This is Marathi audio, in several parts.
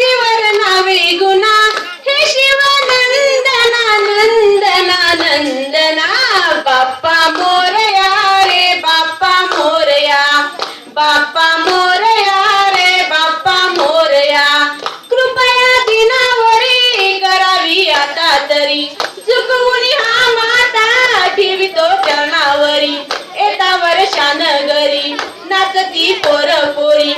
नावे हे शिव नंदना नंदना नंदना बाप्पा मोरया रे बाप्पा मोरया. बाप्पा मोरया रे बाप्पा मोरया. कृपया दिनावरी करावी आता तरी. चुकवून हा माता ठेवितो चरणावरी एका वर्षान नाचती पोर पोरी.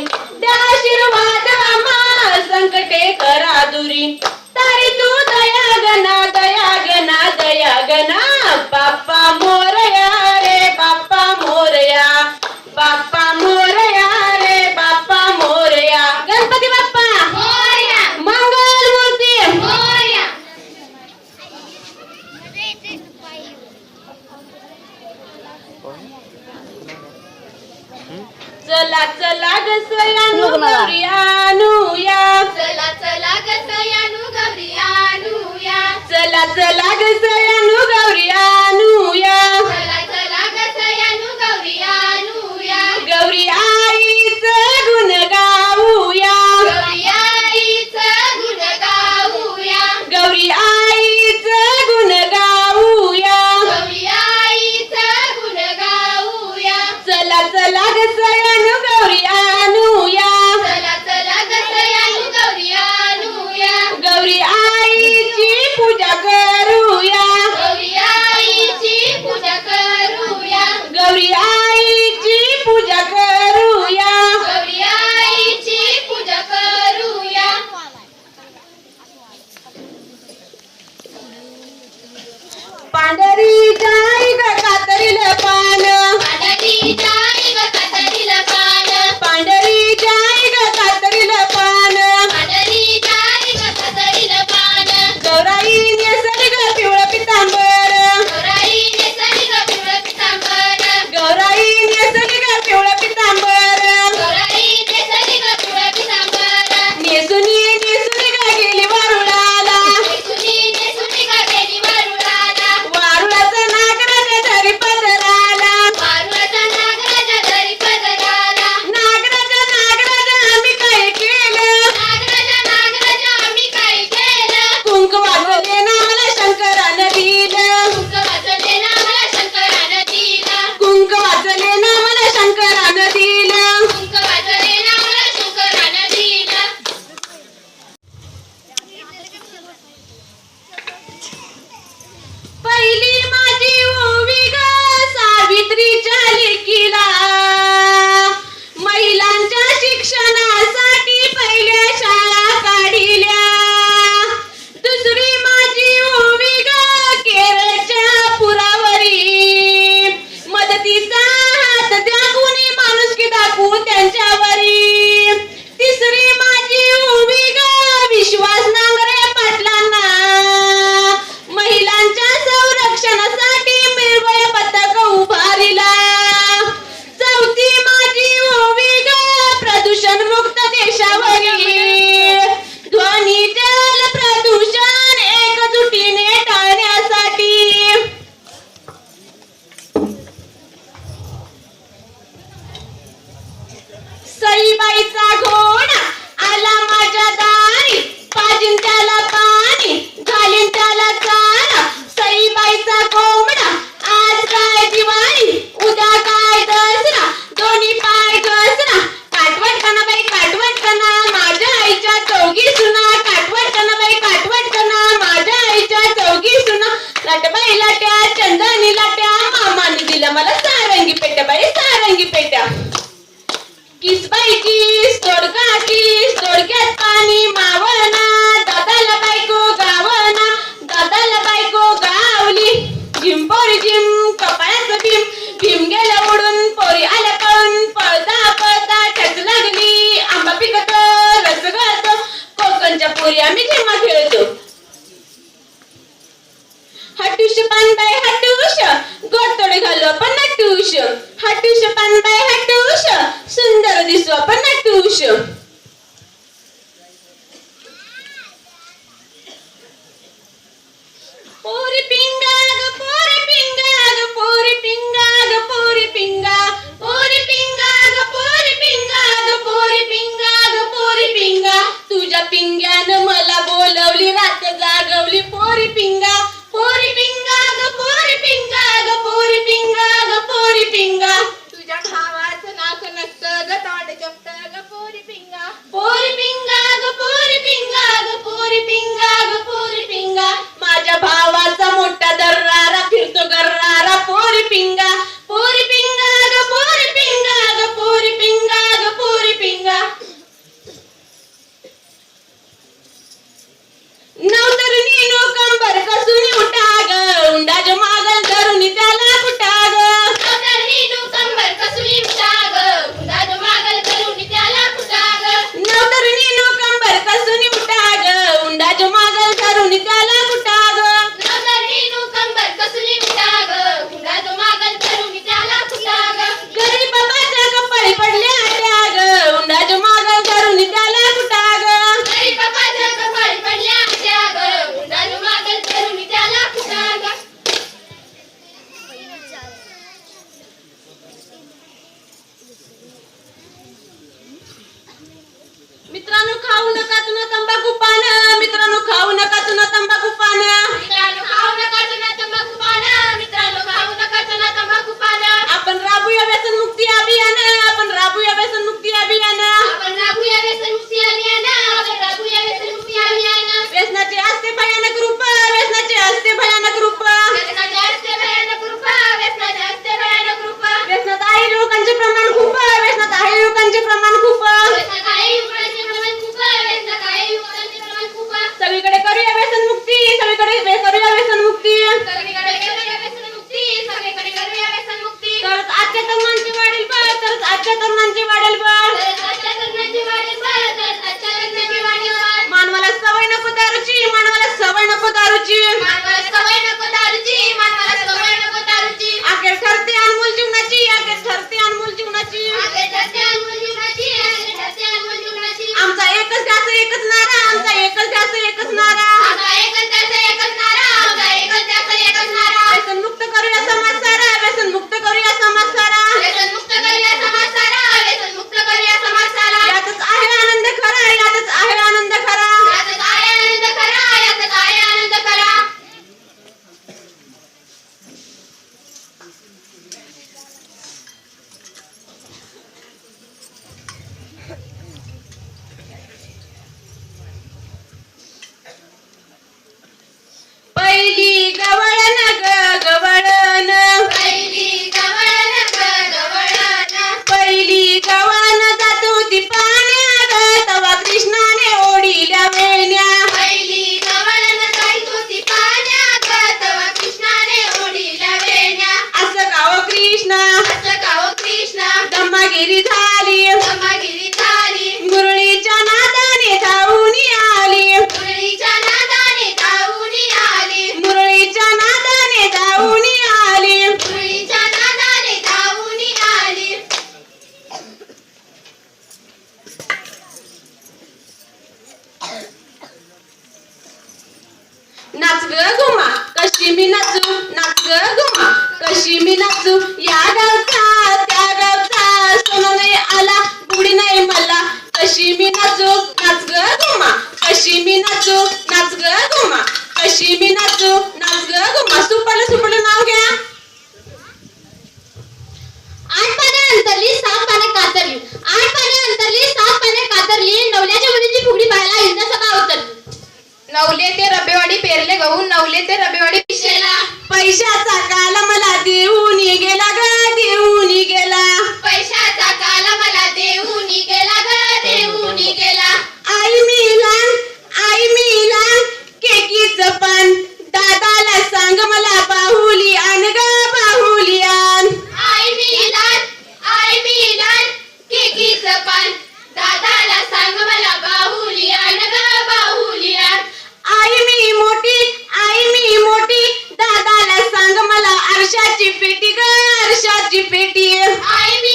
Somebody 不行 finger. आजच्या तरुणांचे वाढेल पण 下载个 ची पेटी आहे.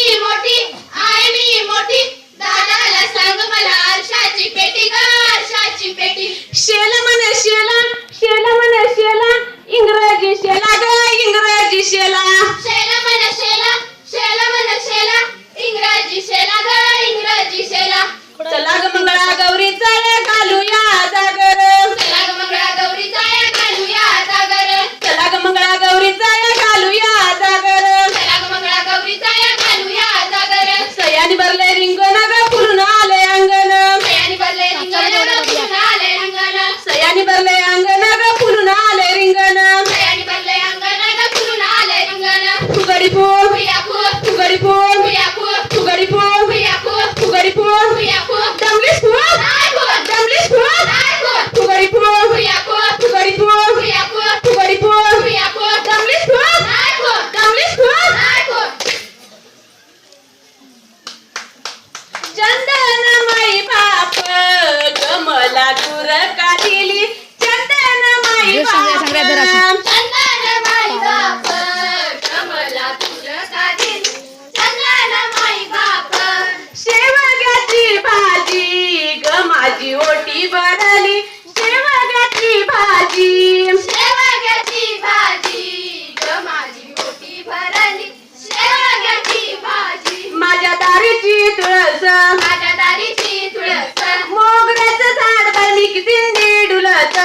भाजी. शेवग्याची भाजी. ग माझी मोठी भरली. शेवग्याची भाजी. माझ्या दारीची तुळस. माझ्या दारीची तुळस. मोगऱ्याचं झाड बनी किती डुलत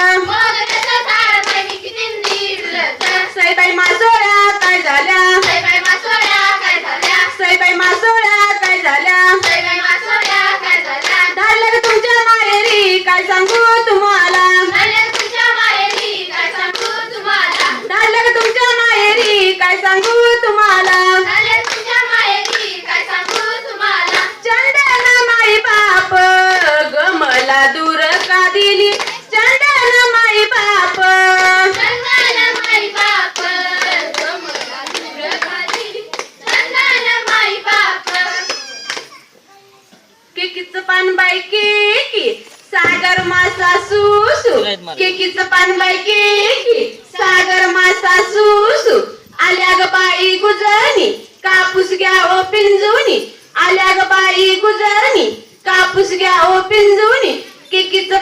पिंजवणी. आल्या ग बाई गुजरणी. कापूस घ्या ओ पिंजवणी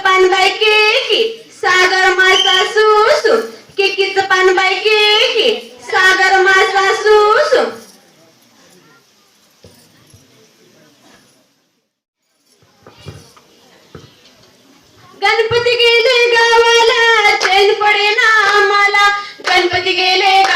पान बाय केकी. सागर माझा मासा किकीच पान बाय केकी. सागर माझा सुसू. गणपती गेले गावाला चैन पडे ना आम्हाला. गणपती गेले गा...